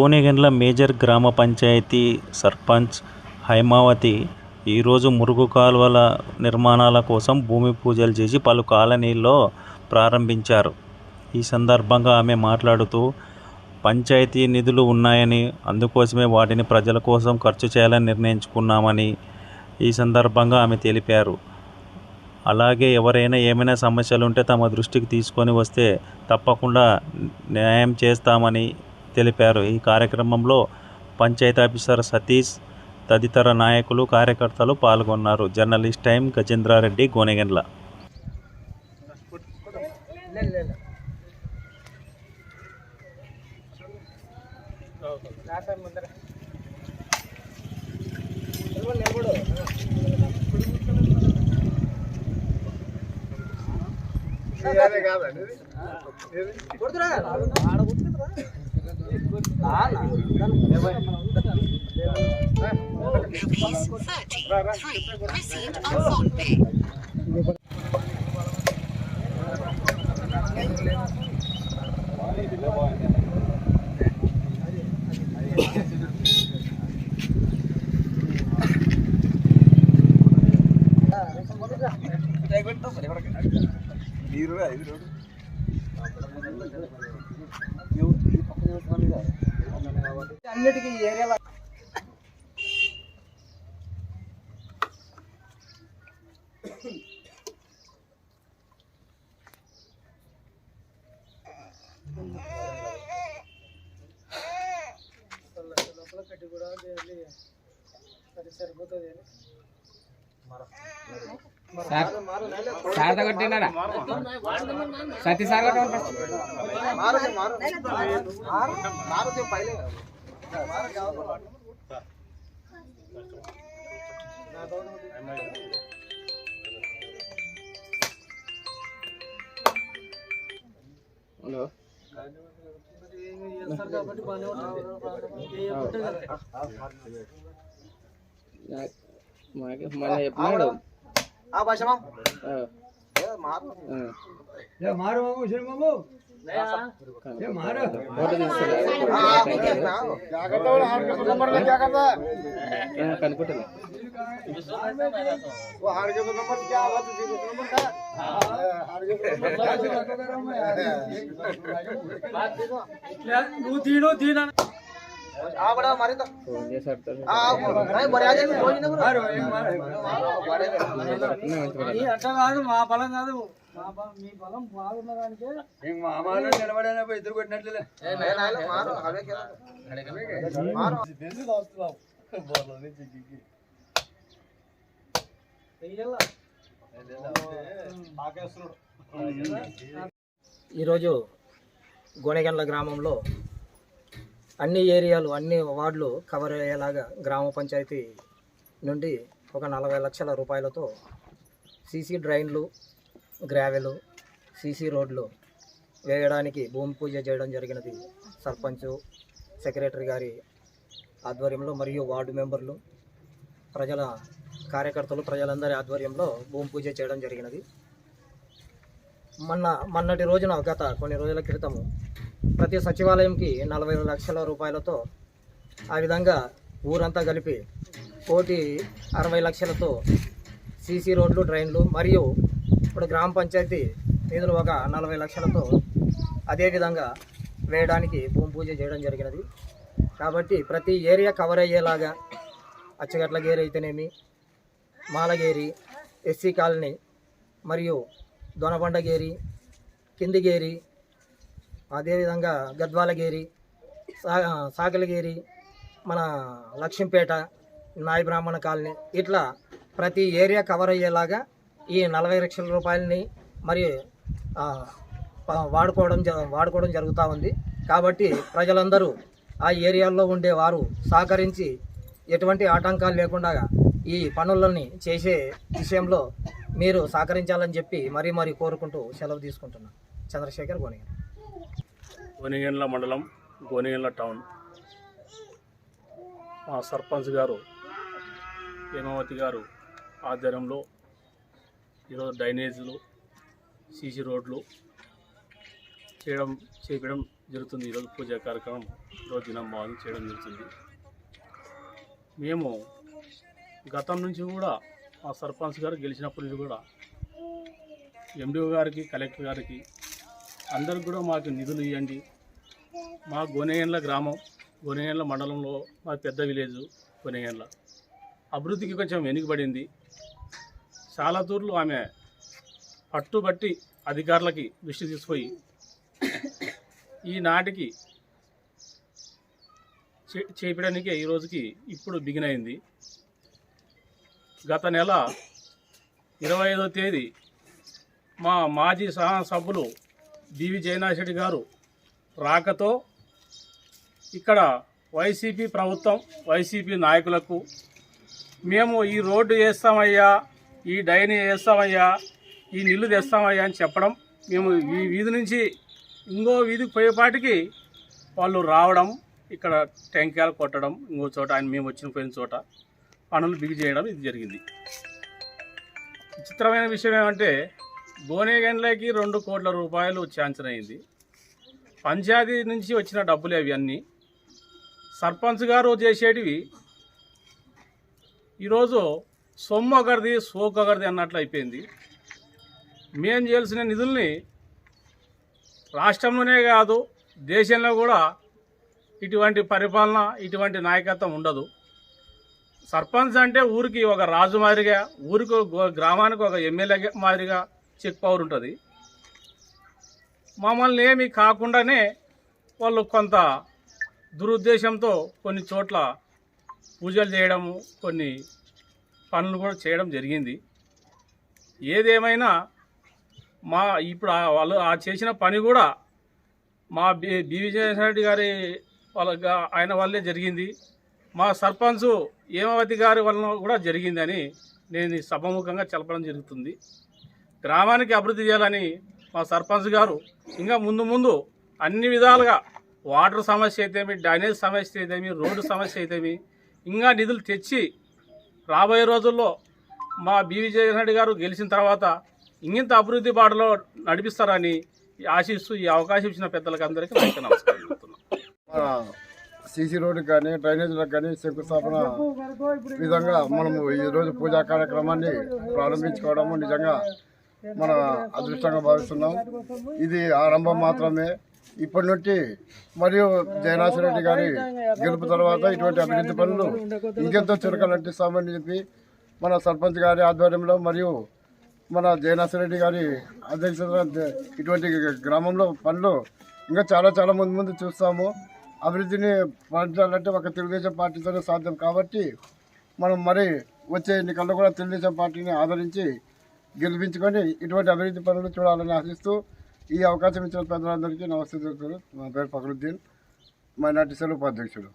Gonegandla major గ్రామ పంచాయతీ సర్పంచ్ హైమావతి ఈరోజు మురుగు కాలువల నిర్మాణాల కోసం భూమి పూజలు చేసి పలు కాలనీల్లో ప్రారంభించారు. ఈ సందర్భంగా ఆమె మాట్లాడుతూ పంచాయతీ నిధులు ఉన్నాయని అందుకోసమే వాటిని ప్రజల కోసం ఖర్చు చేయాలని నిర్ణయించుకున్నామని ఈ సందర్భంగా ఆమె తెలిపారు. అలాగే ఎవరైనా ఏమైనా సమస్యలు ఉంటే తమ దృష్టికి తీసుకొని వస్తే తప్పకుండా న్యాయం చేస్తామని తెలిపారు. ఈ కార్యక్రమంలో పంచాయతీ ఆఫీసర్ సతీష్ తదితర నాయకులు కార్యకర్తలు పాల్గొన్నారు. Journalist time Gajendra Reddy Gonegandla. Rupees 33 received on PhonePe. అన్నిటికీ ఈ ఏరియాలో లోపల కట్టి కూడా చేయాలి అది సరిపోతుంది అని సార్ కొట్టినారా సతీ సార్ హలో. మాకు మన చెప్పినాడు. ఆ భాషమా ఆ, మారు ఆ. మారు మాము శర్మము మారు ఫోటో తీస్తారా? ఆ, కనుక్కుంటాను నువ్వు తీను తీనా అట్లా కాదు మా బలం కాదు. మా బలం మీ బలం బాగున్న దానికే వెయ్యాల. ఈరోజు గోనెగండ్ల గ్రామంలో అన్ని ఏరియాలు అన్ని వార్డులు కవర్ అయ్యేలాగా గ్రామ పంచాయతీ నుండి ఒక నలభై లక్షల రూపాయలతో సీసీ డ్రైన్లు గ్రావెలు సీసీ రోడ్లు వేయడానికి భూమి పూజ చేయడం జరిగినది. సర్పంచ్ సెక్రటరీ గారి ఆధ్వర్యంలో మరియు వార్డు మెంబర్లు ప్రజల కార్యకర్తలు ప్రజలందరి ఆధ్వర్యంలో భూమి పూజ చేయడం జరిగినది. మొన్న మొన్నటి రోజున గత కొన్ని రోజుల క్రితము ప్రతి సచివాలయంకి నలభై లక్షల రూపాయలతో ఆ విధంగా ఊరంతా కలిపి కోటి అరవై లక్షలతో సీసీ రోడ్లు డ్రైన్లు మరియు ఇప్పుడు గ్రామ పంచాయతీ నిధులు ఒక నలభై లక్షలతో అదేవిధంగా వేయడానికి భూమి పూజ చేయడం జరిగినది. కాబట్టి ప్రతి ఏరియా కవర్ అయ్యేలాగా అచ్చగట్ల గేరి అయితేనేమి మాలగేరి ఎస్సీ కాలనీ మరియు దొనబండగేరి కిందిగేరి అదేవిధంగా గద్వాలగేరి సా సాకలగేరి మన లక్ష్మీపేట నాయ బ్రాహ్మణ కాలనీ ఇట్లా ప్రతి ఏరియా కవర్ అయ్యేలాగా ఈ నలభై లక్షల రూపాయలని మరి వాడుకోవడం జ- వాడుకోవడం జరుగుతూ ఉంది. కాబట్టి ప్రజలందరూ ఆ ఏరియాల్లో ఉండే వారు సహకరించి ఎటువంటి ఆటంకాలు లేకుండా ఈ పనులని చేసే విషయంలో మీరు సహకరించాలని చెప్పి మరీ మరీ కోరుకుంటూ సెలవు తీసుకుంటున్నాను. చంద్రశేఖర్ గోనిగారు గోనిగండ్ల మండలం గోనిగండ్ల టౌన్. మా సర్పంచ్ గారు హేమావతి గారు ఆధ్వర్యంలో ఈరోజు డ్రైనేజీలు సీసీ రోడ్లు చేయడం చేపడం జరుగుతుంది. ఈరోజు పూజా కార్యక్రమం ఈరోజు దినం బాగుంది చేయడం జరుగుతుంది. మేము గతం నుంచి కూడా మా సర్పంచ్ గారు గెలిచినప్పటి నుంచి కూడా ఎండిఓ గారికి కలెక్టర్ గారికి అందరికి కూడా మాకు నిధులు ఇవ్వండి. మా గోనేయండ్ల గ్రామం గోనేయండ్ల మండలంలో మా పెద్ద విలేజ్ గోనేయండ్ల అభివృద్ధికి కొంచెం వెనుకబడింది. చాలా తూర్లు ఆమె పట్టుబట్టి అధికారులకి దృష్టి తీసుకుపోయి ఈనాటికి చే చేపడానికి ఈ రోజుకి ఇప్పుడు బిగిన్ అయింది. గత నెల ఇరవై ఐదో తేదీ మా మాజీ సభ్యులు బివి జయనాథ్ గారు రాకతో ఇక్కడ వైసీపీ ప్రభుత్వం వైసీపీ నాయకులకు మేము ఈ రోడ్డు వేస్తామయ్యా ఈ డైని వేస్తామయ్యా ఈ నిల్లు తెస్తామయ్యా అని చెప్పడం మేము ఈ వీధి నుంచి ఇంకో వీధికి పోయేపాటికి వాళ్ళు రావడం ఇక్కడ టెంకాయలు కొట్టడం ఇంకో చోట ఆయన మేము వచ్చిన పోయిన చోట పనులు బిగి చేయడం ఇది జరిగింది. విచిత్రమైన విషయం ఏమంటే గోనేగండ్లకి రెండు కోట్ల రూపాయలు ఛాన్సన్ అయింది. పంచాయతీ నుంచి వచ్చిన డబ్బులు అవి అన్నీ. సర్పంచ్ గారు చేసేటివి. ఈరోజు సొమ్ము ఒకరిది సోకు ఒకరిది అన్నట్లు అయిపోయింది. మేం చేయాల్సిన నిధుల్ని రాష్ట్రంలోనే కాదు దేశంలో కూడా ఇటువంటి పరిపాలన ఇటువంటి నాయకత్వం ఉండదు. సర్పంచ్ అంటే ఊరికి ఒక రాజు మాదిరిగా ఊరికి గ్రామానికి ఒక ఎమ్మెల్యే మాదిరిగా చెక్ పవర్ ఉంటుంది. మమ్మల్ని ఏమి కాకుండానే వాళ్ళు కొంత దురుద్దేశంతో కొన్ని చోట్ల పూజలు చేయడము కొన్ని పనులు కూడా చేయడం జరిగింది. ఏదేమైనా మా ఇప్పుడు వాళ్ళు ఆ చేసిన పని కూడా మా బి బి. గారి వాళ్ళ ఆయన వల్లే జరిగింది. మా సర్పంచ్ హేమావతి గారి వలన కూడా జరిగిందని నేను సభముఖంగా తెలపడం జరుగుతుంది. గ్రామానికి అభివృద్ధి చేయాలని మా సర్పంచ్ గారు ఇంకా ముందు ముందు అన్ని విధాలుగా వాటర్ సమస్య అయితేమి డ్రైనేజ్ సమస్య అయితేమి రోడ్డు సమస్య అయితేమి ఇంకా నిధులు తెచ్చి రాబోయే రోజుల్లో మా బీవీ జగన్రెడ్డి గారు గెలిచిన తర్వాత ఇంగింత అభివృద్ధి బాటలో నడిపిస్తారని ఆశిస్తూ ఈ అవకాశం ఇచ్చిన పెద్దలకు అందరికీ నమస్కారం చెప్తున్నాను సీసీ రోడ్డు కానీ డ్రైనేజీలకు కానీ శంకుస్థాపన విధంగా మనము ఈరోజు పూజా కార్యక్రమాన్ని ప్రారంభించుకోవడము నిజంగా మన అదృష్టంగా భావిస్తున్నాం. ఇది ఆరంభం మాత్రమే. ఇప్పటి నుండి మరియు జయనాథ్ రెడ్డి గారి గెలుపు తర్వాత ఇటువంటి అభివృద్ధి పనులు ఇంకెంతో చురకలంటిస్తామని చెప్పి మన సర్పంచ్ గారి ఆధ్వర్యంలో మరియు మన జయనాథ్ రెడ్డి గారి అధ్యక్షత ఇటువంటి గ్రామంలో పనులు ఇంకా చాలా చాలా ముందు ముందు చూస్తాము. అభివృద్ధిని పాటించాలంటే ఒక తెలుగుదేశం పార్టీతోనే సాధ్యం కాబట్టి మనం మరి వచ్చే ఎన్నికల్లో కూడా తెలుగుదేశం పార్టీని ఆదరించి గెలిపించుకొని ఇటువంటి అభివృద్ధి పనులు చూడాలని ఆశిస్తూ ఈ అవకాశం ఇచ్చిన పెద్దలందరికీ నమస్తే చెప్తున్నాను. నా పేరు ఫకరుద్దీన్ మైనార్టీ సెల్ ఉపాధ్యక్షుడు.